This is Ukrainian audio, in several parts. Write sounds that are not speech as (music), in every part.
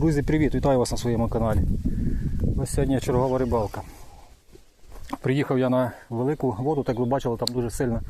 Друзі, привіт! Вітаю вас на своєму каналі. Ось сьогодні чергова рибалка. Приїхав я на велику воду, так ви бачили, там дуже сильна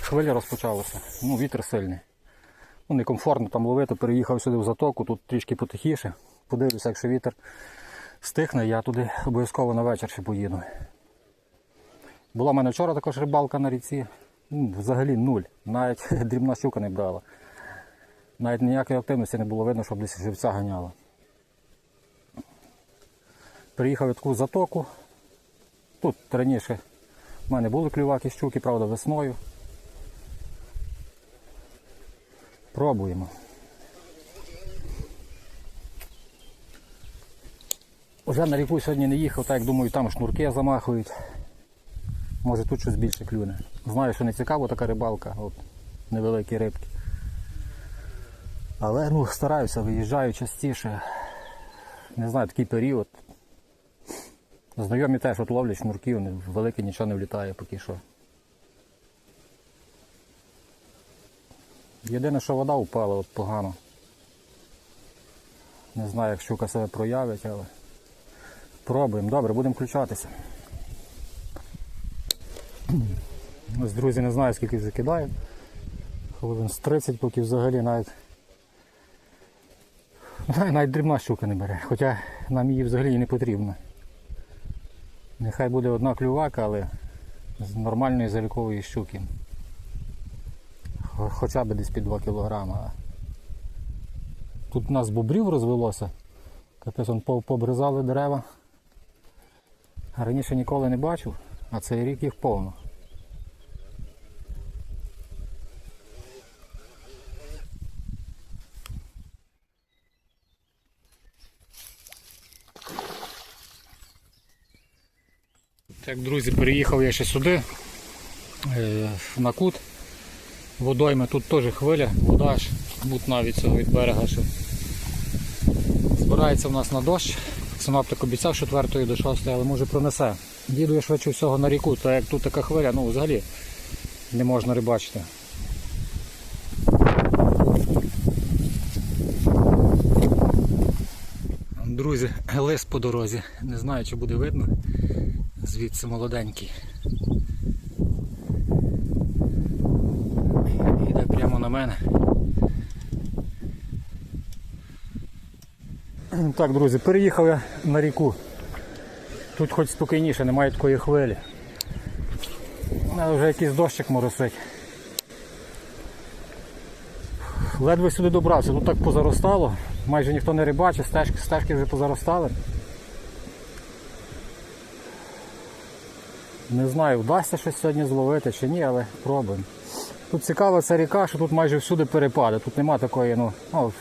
хвиля розпочалася. Ну, вітер сильний. Ну, некомфортно там ловити, переїхав сюди в затоку, тут трішки потихіше. Подивлюся, якщо вітер стихне, я туди обов'язково на вечір ще поїду. Була в мене вчора також рибалка на ріці. Ну, взагалі нуль. Навіть (laughs) дрібна щука не брала. Навіть ніякої активності не було видно, щоб десь живця ганяла. Приїхав в таку затоку. Тут раніше в мене були клюваки щуки, правда, весною. Пробуємо. Уже на ріку сьогодні не їхав, так як думаю, там шнурки замахують. Може тут щось більше клюне. Знаю, що не цікаво така рибалка, от невеликі рибки. Але ну, стараюся, виїжджаю частіше. Не знаю, такий період. Знайомі теж от ловлять шнурків, велике нічого не влітає поки що. Єдине, що вода впала от погано. Не знаю, як щука себе проявить, але пробуємо. Добре, будемо включатися. Ось, друзі, не знаю, скільки вже кидаю. Хвилин з 30, поки взагалі навіть навіть дрібна щука не бере, хоча нам її взагалі і не потрібно. Нехай буде одна клювака, але з нормальної залікової щуки. Хоча б десь під 2 кілограма. Тут у нас бобрів розвелося. Капець он побризали дерева. Раніше ніколи не бачив, а цей рік їх повно. Так, друзі, переїхав я ще сюди, е, на кут. Водойми тут теж хвиля, вода аж мутна від цього від берега. Що. Збирається в нас на дощ. Синоптик обіцяв з 4 до 6, але може пронесе. Їду я швидше всього на ріку, так як тут така хвиля, ну взагалі не можна рибачити. Друзі, лис по дорозі. Не знаю, чи буде видно. Звідси молоденький. Йде прямо на мене. Так, друзі, переїхав я на ріку. Тут хоч спокійніше, немає такої хвилі. Але вже якийсь дощик моросить. Ледве сюди добрався, тут так позаростало, майже ніхто не рибачить, стежки, стежки вже позаростали. Не знаю, вдасться щось сьогодні зловити чи ні, але пробуємо. Тут цікава ця ріка, що тут майже всюди перепади. Тут нема такої, ну, ну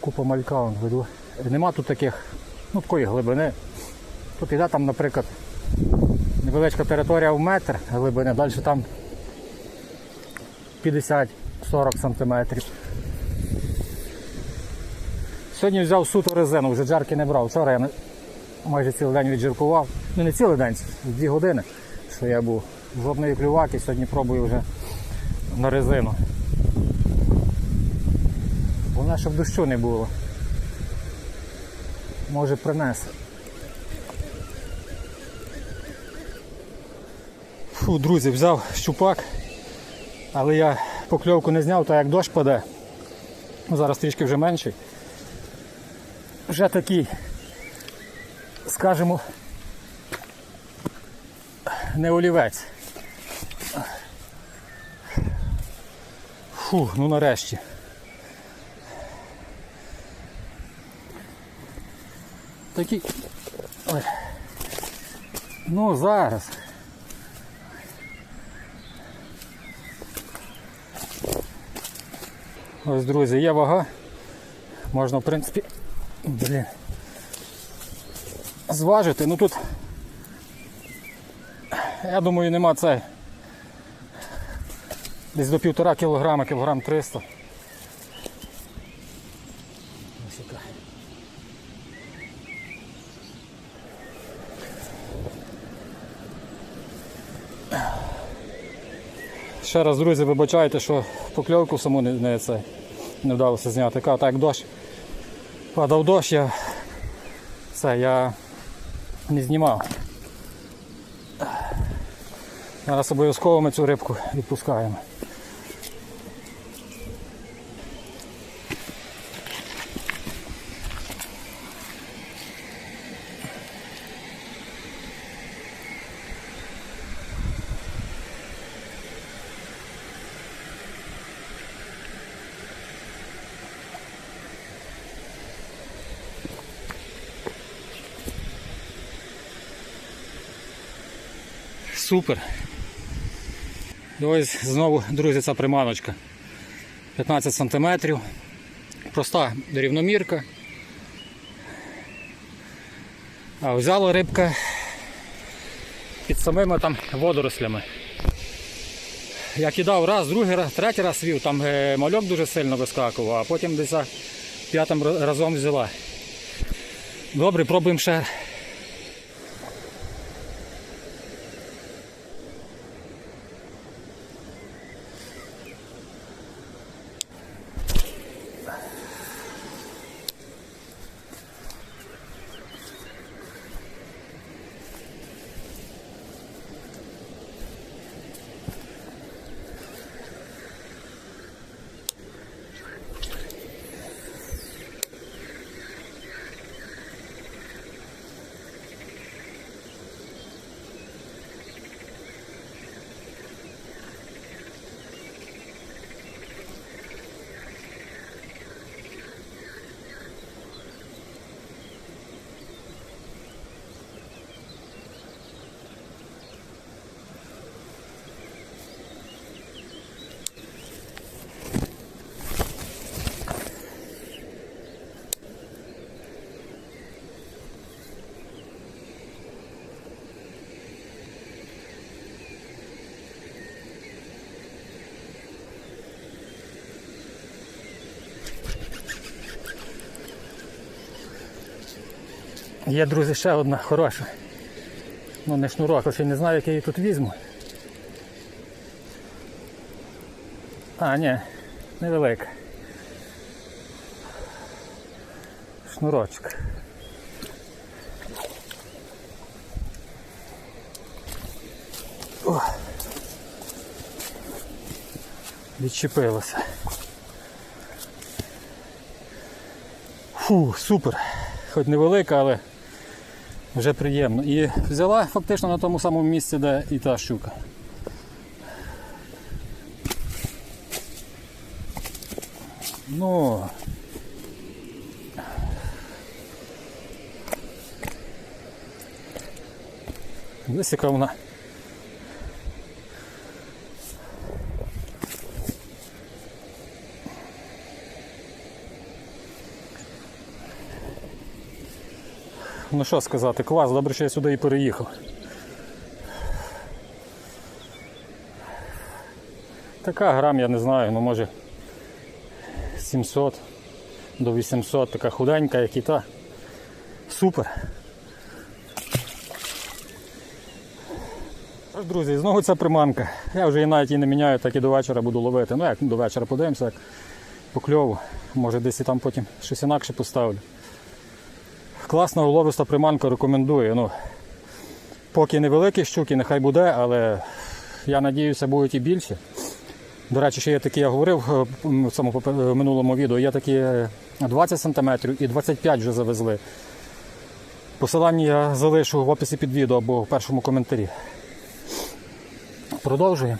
купа малька вон веду. Нема тут таких, ну такої глибини. Тут іде там, наприклад, невеличка територія в метр глибини, далі там 50-40 сантиметрів. Сьогодні взяв суто резину, вже джарки не брав. Вчора я майже цілий день віджиркував. Ну не цілий день, дві години, що я був. Жодної клюваки, сьогодні пробую вже на резину. Головне, щоб дощу не було. Може принесе. Фу, друзі, взяв щупак, але я покльовку не зняв, так як дощ паде. Ну, Зараз трішки вже менший. Вже такий, скажімо, не олівець. Фу, ну нарешті. Такий. Ой. Ну зараз. Ось, друзі, є вага. Можна, в принципі, блін, зважити. Ну тут, я думаю, нема це. Десь до півтора кілограма, кілограм 300. Ось яка. Ще раз, друзі, вибачайте, що покльовку саму не, не, це, не вдалося зняти. Яка, так дощ Падав дощ, я це я не знімав. Зараз обов'язково ми цю рибку відпускаємо. Супер. І ось знову, друзі, ця приманочка. 15 см. Проста рівномірка. А взяла рибка під самими там водорослями. Я кидав раз, другий раз, третій раз вів, там е, мальок дуже сильно вискакував, а потім десь п'ятим разом взяла. Добре, пробуємо ще. Є, друзі, ще одна хороша. Ну не шнурок, ще не знаю, який я її тут візьму. А, ні, невелика. Шнурочок. О. Відчепилося. Фу, супер. Хоч невелика, але вже приємно. І взяла фактично на тому самому місці, де і та щука. Ну. Десь яка вона. Ну що сказати, клас, добре, що я сюди і переїхав. Така грам, я не знаю, ну може 700 до 800, така худенька, як і та. Супер. Тож, друзі, знову ця приманка. Я вже її навіть і не міняю, так і до вечора буду ловити. Ну як до вечора подивимося, як по кльову. Може десь і там потім щось інакше поставлю. Класна уловиста приманка рекомендую. Ну, поки невеликі щуки, нехай буде, але я надіюся, будуть і більше. До речі, ще є такі, я говорив е, в цьому е, минулому відео, є такі е, 20 см і 25 вже завезли. Посилання я залишу в описі під відео або в першому коментарі. Продовжуємо.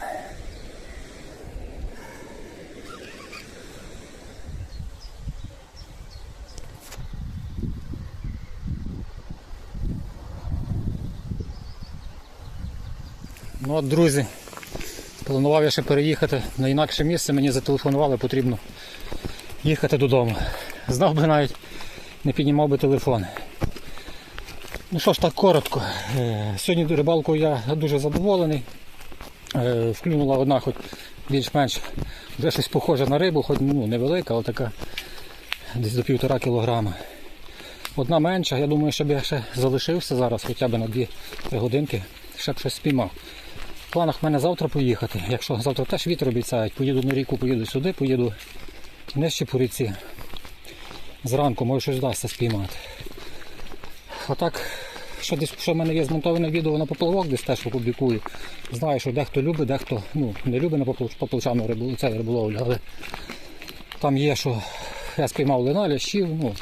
Ну от, друзі, планував я ще переїхати на інакше місце, мені зателефонували, потрібно їхати додому. Знав би навіть, не піднімав би телефон. Ну що ж так коротко. Е, Сьогодні рибалкою я дуже задоволений. Е, Вклюнула одна хоч більш-менш вже щось похоже на рибу, хоч ну, невелика, але така десь до півтора кілограма. Одна менша, я думаю, щоб я ще залишився зараз хоча б на 2 годинки, ще б щось спіймав. В планах в мене завтра поїхати. Якщо завтра теж вітер обіцяють, поїду на ріку, поїду сюди, поїду нижче по ріці. Зранку може щось вдасться спіймати. А так, що десь що в мене є змонтоване відео на поплавок, десь теж опублікую. Знаю, що дехто любить, дехто ну, не любить на поплав- поплавчану рибу, це риболовлю, але там є, що я спіймав лина, лящів, ну.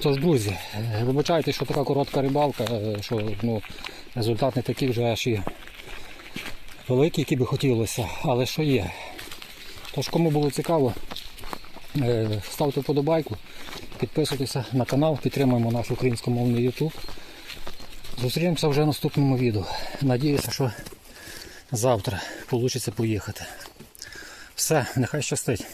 Тож, друзі, вибачайте, що така коротка рибалка, е, що ну, результат не такий вже аж і великий, який би хотілося, але що є. Тож, кому було цікаво, е, ставте вподобайку, підписуйтеся на канал, підтримуємо наш українськомовний YouTube. Зустрінемося вже в наступному відео. Надіюся, що завтра вийде поїхати. Все, нехай щастить.